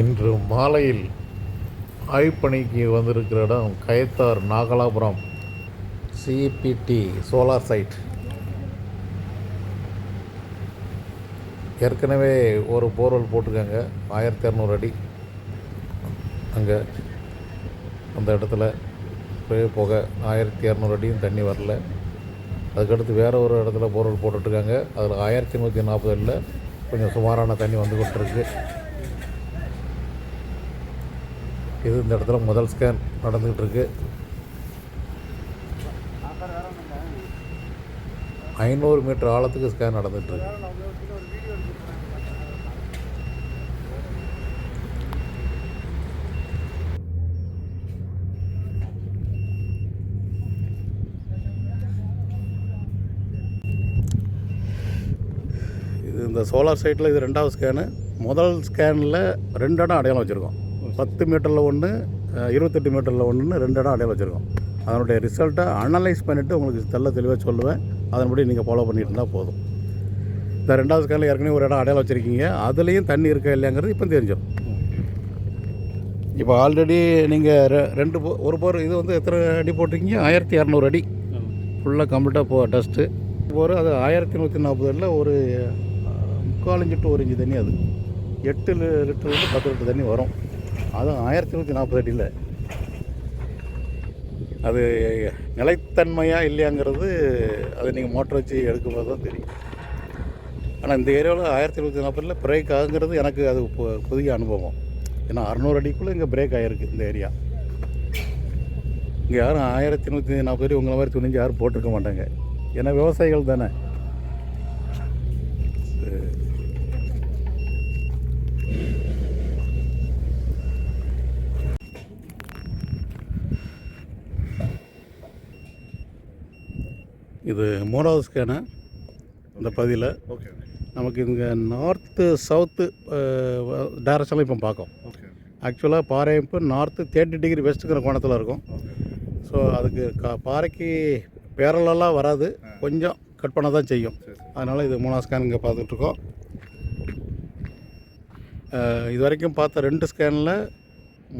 இன்று மாலையில் ஆய்வுப்பணிக்கு வந்திருக்கிற இடம் Kayathar Nagalapuram CBD solar site. ஏற்கனவே ஒரு போர்வெல் போட்டிருக்காங்க. ஆயிரத்தி இரநூறு அடி அங்கே அந்த இடத்துல போய் போக ஆயிரத்தி இரநூறு அடியும் தண்ணி வரல. அதுக்கடுத்து வேறு ஒரு இடத்துல போர்வெல் போட்டுட்ருக்காங்க அதில் ஆயிரத்தி நூற்றி நாற்பது அடியில் கொஞ்சம் சுமாரான தண்ணி வந்து கொண்டிருக்கு இது இந்த இடத்துல முதல் ஸ்கேன் நடந்துக்கிட்டு இருக்கு ஐநூறு மீட்டர் ஆழத்துக்கு ஸ்கேன் நடந்துகிட்டு இருக்கு இது இந்த சோலார் சைட்டில் இது ரெண்டாவது ஸ்கேனு முதல் ஸ்கேனில் ரெண்டு இடம் அடையாளம் வச்சுருக்கோம். பத்து மீட்டரில் ஒன்று இருபத்தெட்டு மீட்டரில் ஒன்றுன்னு ரெண்டு இடம் அடையாளம் வச்சுருக்கோம். அதனுடைய ரிசல்ட்டை அனலைஸ் பண்ணிவிட்டு உங்களுக்கு தெல்ல தெளிவாக சொல்லுவேன். அதன்படி நீங்கள் ஃபாலோ பண்ணிட்டு இருந்தால் போதும். இந்த ரெண்டாவது ஸ்கேனில் ஏற்கனவே ஒரு இடம் அடையாளம் வச்சுருக்கீங்க. அதுலேயும் தண்ணி இருக்கா இல்லையாங்கிறது இப்போ தெரிஞ்சிடும். இப்போ ஆல்ரெடி நீங்கள் ரெ- ரெண்டு போ ஒரு போர் இது வந்து எத்தனை அடி போட்டிருக்கீங்க? ஆயிரத்தி இரநூறு அடி. ஃபுல்லாக கம்ப்ளீட்டாக போ டஸ்ட்டு போர் அது ஆயிரத்தி நூற்றி நாற்பது அடியில் ஒரு முக்கால் இஞ்சு டு ஒரு இஞ்சு தண்ணி அது. எட்டு லி- லிட்டர்லேருந்து பத்து லிட்டர் தண்ணி வரும். அதுவும் ஆயிரத்தி நூற்றி நாற்பது அடியில் அது நிலைத்தன்மையாக இல்லையாங்கிறது அதை நீங்கள் மோட்டர் வச்சு எடுக்கும்போது தான் தெரியும். ஆனால் இந்த ஏரியாவில் ஆயிரத்தி நூற்றி நாற்பதில் பிரேக் ஆகுங்கிறது எனக்கு அது புதிய அனுபவம். ஏன்னா அறநூறு அடிக்குள்ளே இங்கே பிரேக் ஆகிருக்கு இந்த ஏரியா. இங்கே யாரும் ஆயிரத்தி நூற்றி நாற்பது அடி உங்களை மாதிரி துணிஞ்சு யாரும் போட்டிருக்க மாட்டாங்க. ஏன்னா விவசாயிகள் தானே. இது மூணாவது ஸ்கேனு இந்த பகுதியில் ஓகே நமக்கு இங்கே நார்த்து சவுத்து டைரக்ஷனில் இப்போ பார்க்கும் ஆக்சுவலாக பாறை இப்போ நார்த்து தேர்ட்டி டிகிரி வெஸ்ட்டுங்கிற கோணத்தில் இருக்கும். ஸோ அதுக்கு க பாறைக்கு பேரலெல்லாம் வராது. கொஞ்சம் கட் பண்ண தான் செய்யும் அதனால் இது மூணாவது ஸ்கேன் இங்கே பார்த்துட்ருக்கோம் இது வரைக்கும் பார்த்த ரெண்டு ஸ்கேனில்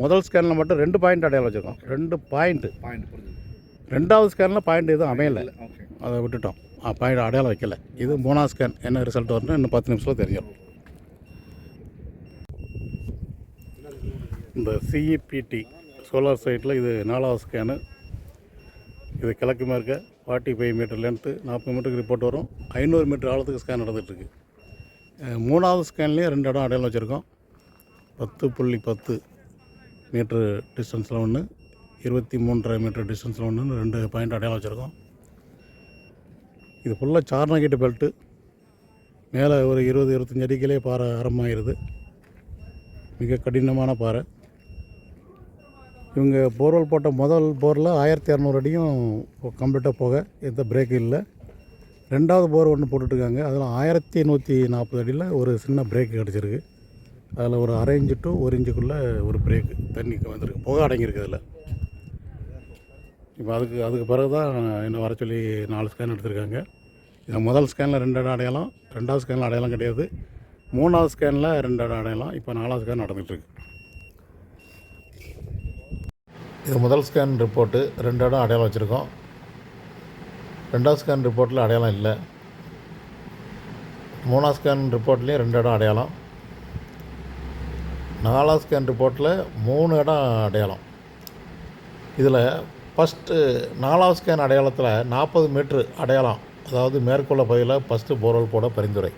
முதல் ஸ்கேனில் மட்டும் ரெண்டு பாயிண்ட் அடையாளம் வச்சுருக்கோம். ரெண்டு பாயிண்ட்டு பாயிண்ட் ரெண்டாவது ஸ்கேனில் பாயிண்ட் எதுவும் அமையலை. ஓகே அதை விட்டுட்டோம். பாயிண்ட் அடையாளம் வைக்கல. இது மூணாவது ஸ்கேன். என்ன ரிசல்ட் வரணும் இன்னும் பத்து நிமிஷத்தில் தெரியும். இந்த சிஇபிடி சோலார் சைட்டில் இது நாலாவது ஸ்கேனு இது கிழக்கு மேற்க ஃபார்ட்டி ஃபைவ் மீட்டர் லென்த்து நாற்பது மீட்டருக்கு ரிப்போர்ட் வரும். ஐநூறு மீட்டர் ஆழத்துக்கு ஸ்கேன் நடந்துகிட்ருக்கு மூணாவது ஸ்கேன்லேயும் ரெண்டு இடம் அடையாளம் வச்சுருக்கோம். பத்து புள்ளி பத்து மீட்ரு டிஸ்டன்ஸில் ஒன்று இருபத்தி மூன்றரை மீட்டர் டிஸ்டன்ஸில் ஒன்று ரெண்டு பாயிண்ட் அடையாளம் வச்சுருக்கோம். இது ஃபுல்லாக சார்னாக்கிட்ட பெல்ட்டு. மேலே ஒரு இருபது இருபத்தஞ்சி அடிக்கிலே பாறை அறமாயிருது மிக கடினமான பாறை. இவங்க போர்வெல் போட்ட முதல் போரில் ஆயிரத்தி இரநூறு அடியும் கம்ப்ளீட்டாக போக எந்த பிரேக் இல்லை. ரெண்டாவது போர் ஒன்று போட்டுட்ருக்காங்க. அதில் ஆயிரத்தி நூற்றி நாற்பது அடியில் ஒரு சின்ன பிரேக் கிடச்சிருக்கு. அதில் ஒரு அரை இன்ச்சு டு ஒரு இன்ச்சுக்குள்ளே ஒரு பிரேக் தண்ணிக்கு வந்திருக்கு. புகை அடங்கியிருக்கு அதில். இப்போ அதுக்கு அதுக்கு பிறகு தான் என்னை வர சொல்லி நாலு ஸ்கேன் எடுத்திருக்காங்க. இதில் முதல் ஸ்கேனில் ரெண்டு இடம் அடையலாம் ரெண்டாவது ஸ்கேனில் அடையாளம் கிடையாது. மூணாவது ஸ்கேனில் ரெண்டு இடம் அடையலாம் இப்போ நாலாவது ஸ்கேன் நடந்துகிட்ருக்கு. இது முதல் ஸ்கேன் ரிப்போர்ட்டு ரெண்டு இடம் அடையாளம் வச்சுருக்கோம். ரெண்டாவது ஸ்கேன் ரிப்போர்ட்டில் அடையாளம் இல்லை. மூணாவது ஸ்கேன் ரிப்போர்ட்லேயும் ரெண்டு இடம் அடையாளம். நாலாவது ஸ்கேன் ரிப்போர்ட்டில் மூணு இடம் அடையாளம். இதில் ஃபஸ்ட்டு நாலாவது ஸ்கேன் அடையாளத்தில் நாற்பது மீட்ரு அடையாளம். அதாவது மேற்கொள்ள பகுதியில் ஃபஸ்ட்டு போர்வெல் போட பரிந்துரை.